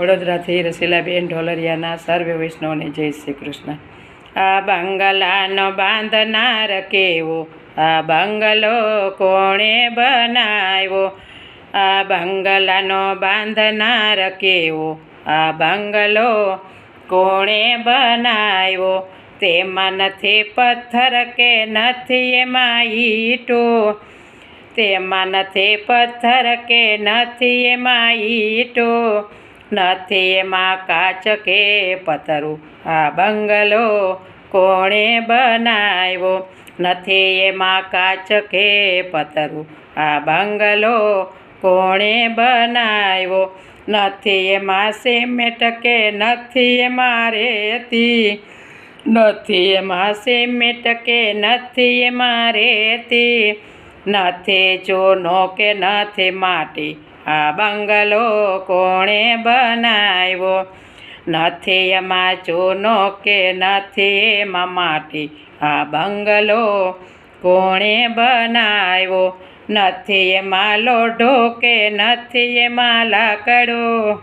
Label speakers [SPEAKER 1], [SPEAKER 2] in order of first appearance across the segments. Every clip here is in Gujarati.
[SPEAKER 1] વડોદરાથી રસીલાબેન ઢોલરિયાના સર્વે વૈષ્ણવને જય શ્રી કૃષ્ણ. આ બંગલાનો બાંધનાર કેવો? આ બંગલો કોણે બનાવ્યો? આ બંગલાનો બાંધનાર કેવો? આ બંગલો કોણે બનાવ્યો? તેમાં નથી પથ્થર કે નથી એમાં ઈટો? તેમાં નથી પથ્થર કે નથી એમાં ઈટો? નથી એમાં કાચ કે પથરું. આ બંગલો કોણે બનાવ્યો? નથી એમાં કાચ કે પથરું. આ બંગલો કોણે બનાવ્યો? નથી એમાં સિમેન્ટ કે નથી એમાં રેતી? નથી એમાં સિમેન્ટ કે નથી એમાં રેતી? નથી ચૂનો કે નથી માટી? આ બંગલો કોણે બનાવ્યો? નથી એમાં ચૂનો કે નથી એમાં માટી? આ બંગલો કોણે બનાવ્યો? નથી એમાં લોઢો કે નથી એમાં લાકડો?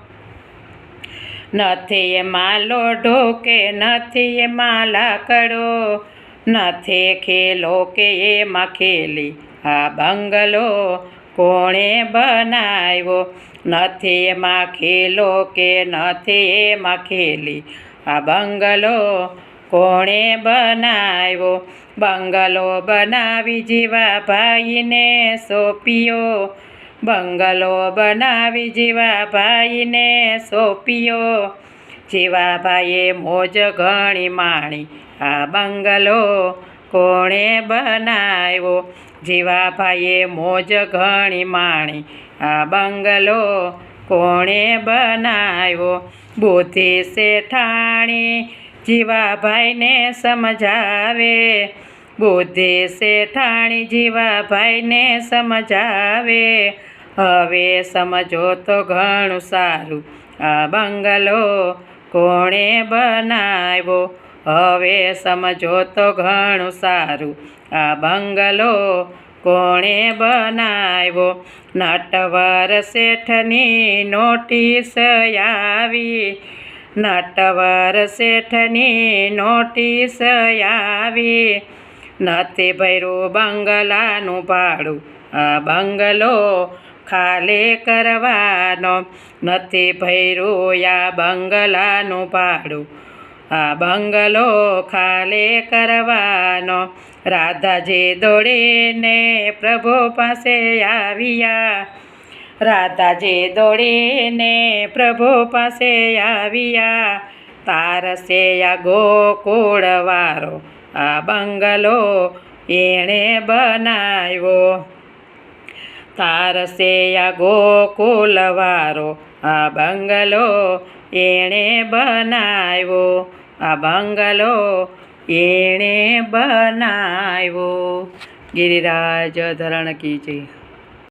[SPEAKER 1] નથી એમાં લોઢો કે નથી એમાં લાકડો? નથી ખેલો કે એમાં ખેલી? આ બંગલો કોણે બનાવ્યો? નથી એમાં ખેલો કે નથી એમાં ખેલી આ બંગલો કોણે બનાવ્યો? બંગલો બનાવી જીવા ભાઈને સોંપ્યો. બંગલો બનાવી જીવા ભાઈને સોંપ્યો. જીવાભાઈએ મોજ ઘણી માણી. આ બંગલો કોણે બનાવ્યો? જીવાભાઈએ મોજ ઘણી માણી. આ બંગલો કોણે બનાવ્યો? બુદ્ધિ શેઠાણી જીવાભાઈને સમજાવે. બુદ્ધિ શેઠાણી જીવાભાઈને સમજાવે. હવે સમજો તો ઘણું સારું. આ બંગલો કોણે બનાવ્યો? હવે સમજો તો ઘણું સારું. આ બંગલો કોણે બનાવ્યો? નટવર શેઠની નોટિસ આવી. નટવર શેઠની નોટિસ આવી. નથી ભર્યું બંગલાનું ભાડું. આ બંગલો ખાલી કરવાનો. નથી ભર્યું આ બંગલાનું ભાડું. આ બંગલો ખાલે કરવાનો. રાધાજી દોડીને પ્રભુ પાસે આવ્યા. રાધાજી દોડીને પ્રભુ પાસે આવ્યા. તારસે આ ગોકુળવારો આ બંગલો એણે બનાવ્યો. તારસે ગોકુલવારો આ બંગલો એણે બનાવ્યો આ બંગલો એણે બનાવ્યો. ગિરિરાજ ધરણ કી જય.